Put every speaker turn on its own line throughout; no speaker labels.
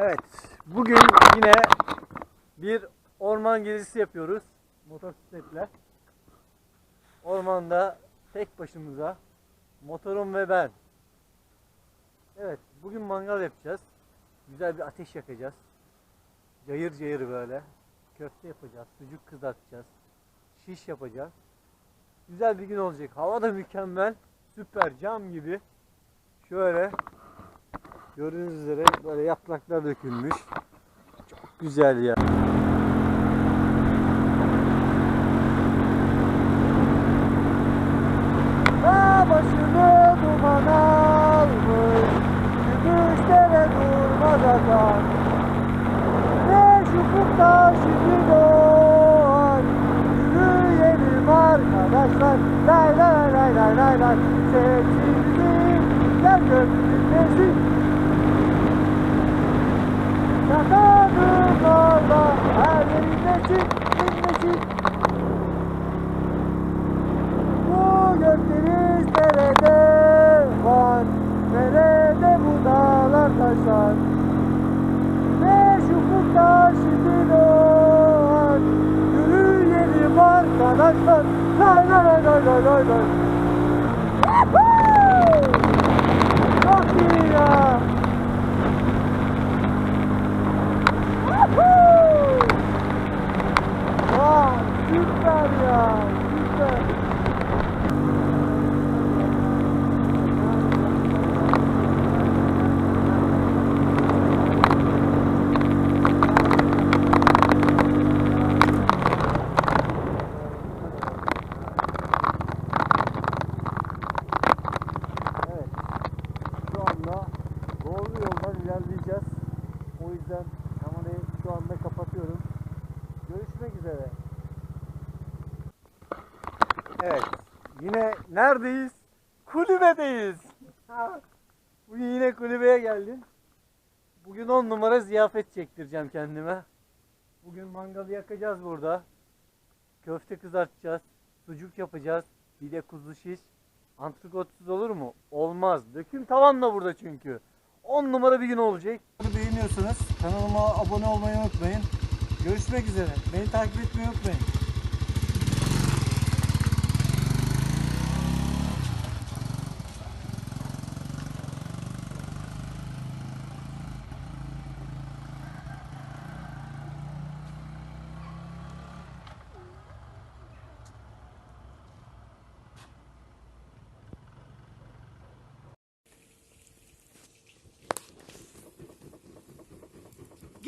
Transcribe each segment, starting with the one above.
Evet, bugün yine bir orman gezisi yapıyoruz motosikletle. Ormanda tek başımıza, motorum ve ben. Evet, bugün mangal yapacağız. Güzel bir ateş yakacağız. Cayır cayır böyle. Köfte yapacağız, sucuk kızartacağız. Şiş yapacağız. Güzel bir gün olacak. Hava da mükemmel. Süper cam gibi. Şöyle Gördüğünüz üzere böyle yapraklar dökülmüş. Çok güzel ya. Dağ başını duman almış. Gümüşlere durmaz akan Güneş ufukta şimdi doğar. Yürüyelim arkadaşlar. Lay lay lay lay lay lay Sessizlik Gel gökyüzü arkadaşlar Lay lay lay lay lay lay Woohoo! Çok iyi ya Woohoo! Vay süper ya süper. Evet. Şu anda doğru ilerleyeceğiz. O yüzden kamerayı şu anda kapatıyorum. Görüşmek üzere. Evet. Yine neredeyiz? Kulübedeyiz. Bugün yine kulübeye geldim. Bugün 10 numara ziyafet çektireceğim kendime. Bugün mangalı yakacağız burada. Köfte kızartacağız. Sucuk yapacağız. Bir de kuzu şiş. Antrikotsuz olur mu? Olmaz. Döküm tavan da burada çünkü. 10 numara bir gün olacak. Beğeniyorsanız kanalıma abone olmayı unutmayın. Görüşmek üzere. Beni takip etmeyi unutmayın.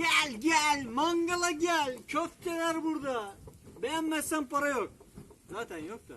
Gel gel mangala gel. Köfteler burada. Beğenmezsen para yok. Zaten yok da.